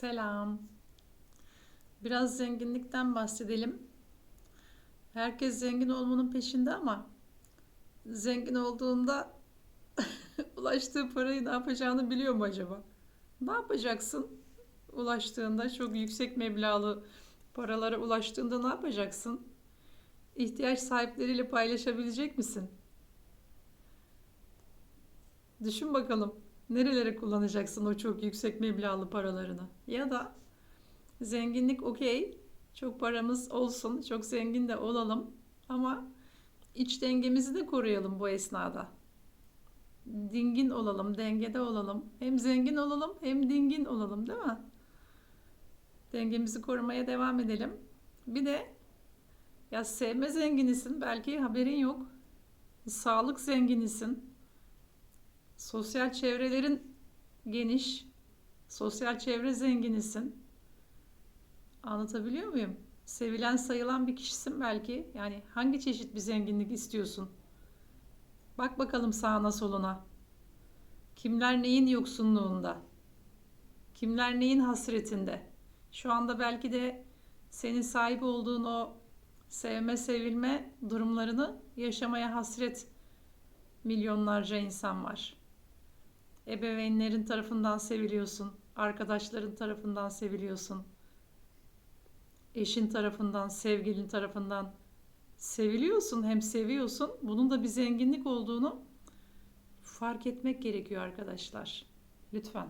Selam. Biraz zenginlikten bahsedelim. Herkes zengin olmanın peşinde ama zengin olduğunda ulaştığı parayı ne yapacağını biliyor mu acaba? Ne yapacaksın? Ulaştığında çok yüksek meblağlı paralara ulaştığında ne yapacaksın? İhtiyaç sahipleriyle paylaşabilecek misin? Düşün bakalım. Nerelere kullanacaksın o çok yüksek meblağlı paralarını? Ya da zenginlik okey, çok paramız olsun, çok zengin de olalım ama iç dengemizi de koruyalım bu esnada. Dingin olalım, dengede olalım. Hem zengin olalım hem dingin olalım, değil mi? Dengemizi korumaya devam edelim. Bir de ya sevme zenginisin, belki haberin yok. Sağlık zenginisin. Sosyal çevrelerin geniş. Sosyal çevre zenginisin. Anlatabiliyor muyum? Sevilen sayılan bir kişisin belki. Yani hangi çeşit bir zenginlik istiyorsun? Bak bakalım sağına soluna. Kimler neyin yoksunluğunda? Kimler neyin hasretinde? Şu anda belki de senin sahip olduğun o sevme, sevilme durumlarını yaşamaya hasret milyonlarca insan var. Ebeveynlerin tarafından seviliyorsun, arkadaşların tarafından seviliyorsun, eşin tarafından, sevgilin tarafından seviliyorsun, hem seviyorsun. Bunun da bir zenginlik olduğunu fark etmek gerekiyor arkadaşlar. Lütfen.